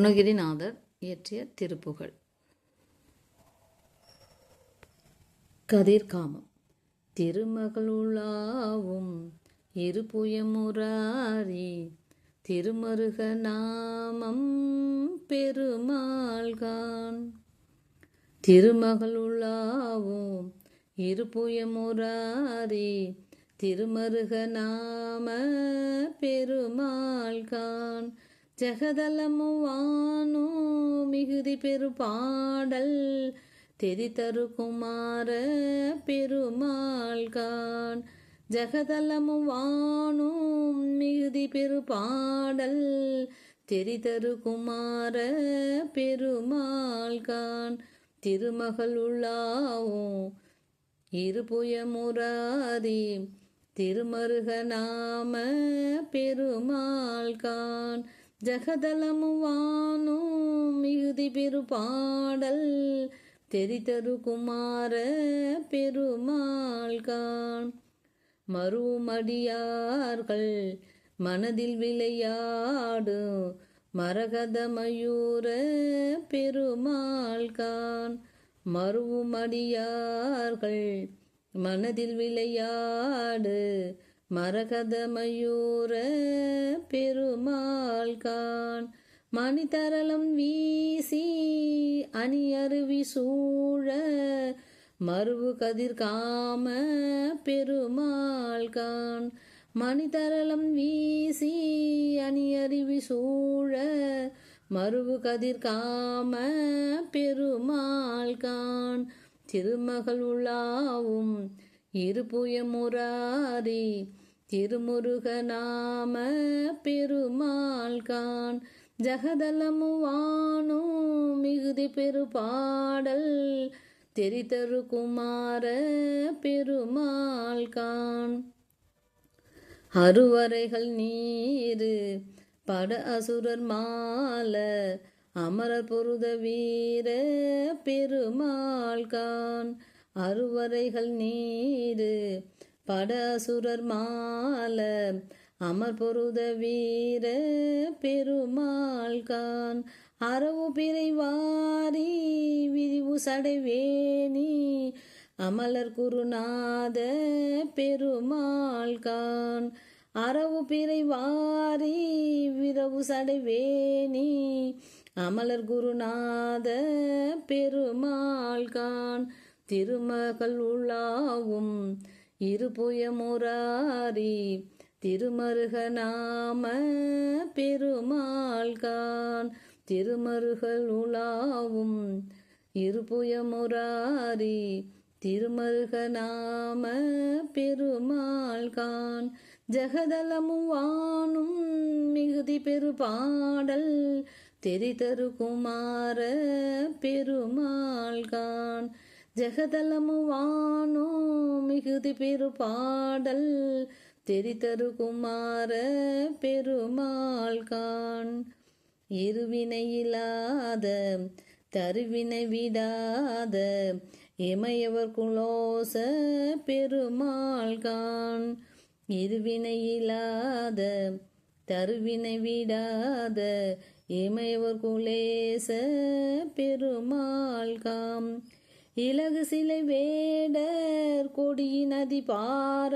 அருணகிரிநாதர் இயற்றிய திருப்புகழ். கதிர்காமம். திருமகளுளாவும் இருபுயமுராரி திருமருக நாமம் பெருமாள்கான் திருமகளுளாவும் இருபுயமுராரி திருமருக நாம பெருமாள்கான் ஜெகதலமுவானோ மிகுதி பெருபாடல் தெரிதரு குமார பெருமாள்கான் ஜெகதலமுவானும் மிகுதி பெருபாடல் தெரிதரு குமார பெருமாள்கான் திருமகள் உள்ளாவும் இருபுயமுராதி திருமருக நாம பெருமாள்கான் ஜகதலமுவானும் மிகுதி பெருபாடல் தெரிதரு குமார பெருமாள்கான் மறுமடியார்கள் மனதில் விளையாடு மரகத மயூர பெருமாள்கான் மறுமடியார்கள் மனதில் விளையாடு மரகதமயூர பெருமாள் கான் மணிதரளம் வீசி அணி அருவி சூழ மறுவு கதிர்காம பெருமாள்கான் மணிதரளம் வீசி அணி அருவி சூழ மறுவு கதிர்காம பெருமாள்கான் திருமகள் உள்ளாவும் இருபுயமுராரி திருமுருக நாம பெருமாள்கான் ஜகதலமுவானோ மிகுதி பெருபாடல் தெரிதரு குமார பெருமாள்கான் அருவரைகள் நீரு பட அசுரர் மால அமரர் பொருத வீர பெருமாள்கான் அருவரைகள் நீரு படசுரர் மால அமர் பொருத வீர பெருமாள்கான் அறவு பிறை வாரி விரிவு சடைவேணி அமலர் குருநாத பெருமாள்கான் அறவு பிறை வாரி விரவு சடைவேணி அமலர் குருநாத பெருமாள்கான் திருமகள் உள்ளாவும் இருபுயமுராரி திருமருக நாம பெருமாள்கான். திருமருகள் உலாவும் இருபுயமுராரி திருமருக நாம பெருமாள்கான் ஜெகதலமுவானும் மிகுதி பெருபாடல் தெரிதரு குமார பெருமாள்கான். ஜெகதலமுவானோ மிகுதி பெருபாடல் தெரிதரு குமார பெருமாள்கான் இருவினையில்லாத தருவினை விடாத இமையவர் குலோச பெருமாள்கான் இருவினையில்லாத தருவினை விடாத இமையவர் குலேச பெருமாள்காம் இலகு சிலை வேடர் கொடி நதி பார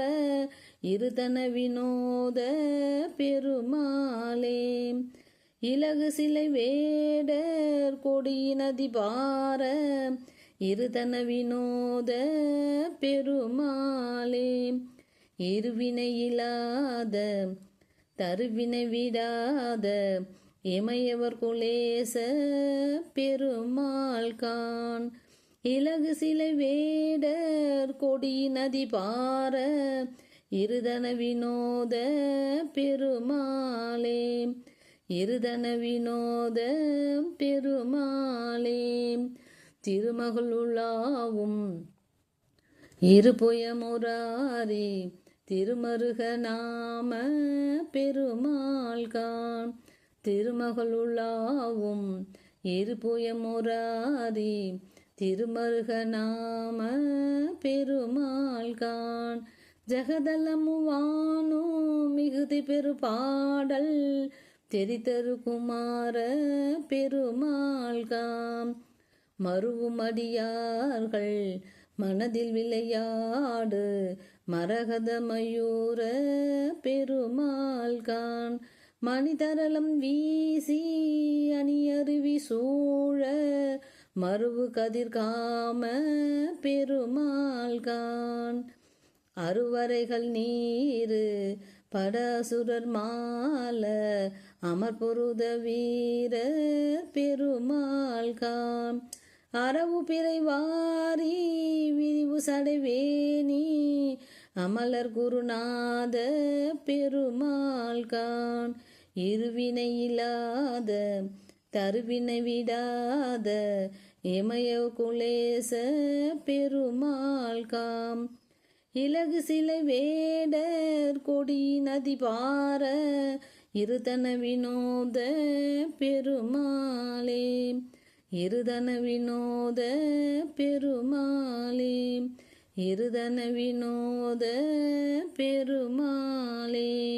இருதன வினோத பெருமாளே. இலகு சிலை வேடர் கொடி நதி பார இருதன வினோத பெருமாளே. இருவினையில்லாத தருவினை விடாத இமையவர் குலேச பெருமாள்கான் இலகு சிலை வேடர் கொடி நதி பார இருதன வினோத பெருமாளே. இருதன வினோத பெருமாளே. திருமகளுள்ளாவும் இருபுயமுராரி திருமருக நாம பெருமாள்கான் திருமகளுள்ளாவும் இருபுயமுராரி திருமருக நாம பெருமாள்கான் ஜெகதலமுவானோ மிகுதி பெருபாடல் தெரிதரு குமார பெருமாள்காம் மருவுமடியார்கள் மனதில் விளையாடு மரகத மயூர பெருமாள்கான் மணிதரளம் வீசி அணியருவி சூழ மருவு கதிர்காம பெருமாள்கான் அறுவரைகள் நீரு படசுரர் மால அமர்பொருத வீர பெருமாள்காம் அரவு பிறைவாரி விரிவு சடைவேணி அமலர் குருநாத பெருமாள்கான் இருவினை இல்லாத தருவினை விடாத இமய குலேச பெருமாள்காம் இலகு சிலை வேடர் கொடி நதி பார இருதன வினோத பெருமாளே. இருதன வினோத பெருமாளே. இருதன வினோத பெருமாளே.